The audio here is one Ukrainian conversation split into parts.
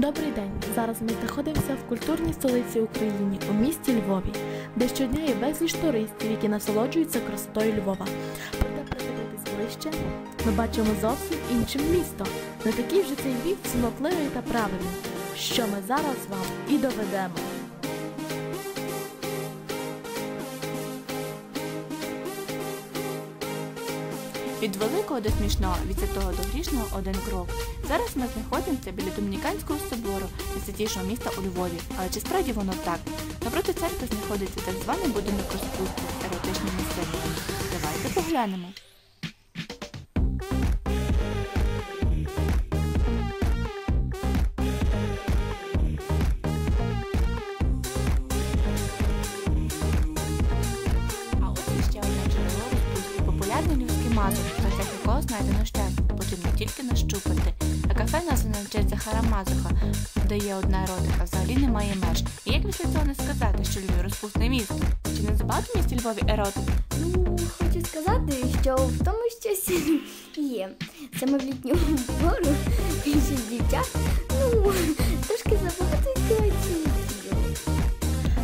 Добрий день! Зараз ми знаходимося в культурній столиці України у місті Львові, де щодня є безліч туристів, які насолоджуються красотою Львова. Проте придивитись ближче, ми бачимо зовсім інше місто. Не такий вже цей вік цнотливий та правильний, що ми зараз вам і доведемо. Від великого до смішного, від святого до грішного один крок. Зараз ми знаходимося біля Домініканського собору, найсвятішого міста у Львові. Але чи справді воно так? Напроти церкви знаходиться так званий будинок розпусту з місцеві. Давайте поглянемо. Мазок, в якого знайдено щастя. Потрібно тільки нащупати. А кафе назване в честь Захара де є одна еротика, взагалі немає меж. І як після цього не сказати, що Львів розпусне місто? Чи не забагато в місті Львові еротик? Ну, хочу сказати, що в тому щось є. Саме в літню пору більшість дівчат, ну, трошки забагато ситуацій.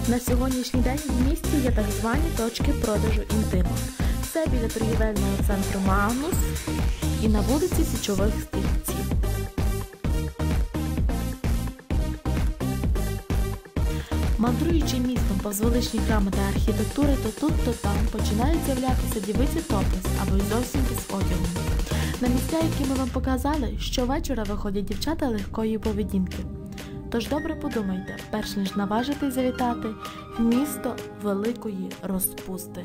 На сьогоднішній день в місті є так звані точки продажу інтиму. Це біля торгівельного центру Магнус і на вулиці Січових Стрільців. Мандруючи містом повз величні храми та архітектури, то тут, то там починають з'являтися дівиці топлес або й зовсім без одягу. На місця, які ми вам показали, щовечора виходять дівчата легкої поведінки. Тож добре подумайте, перш ніж наважитись завітати в місто великої розпусти.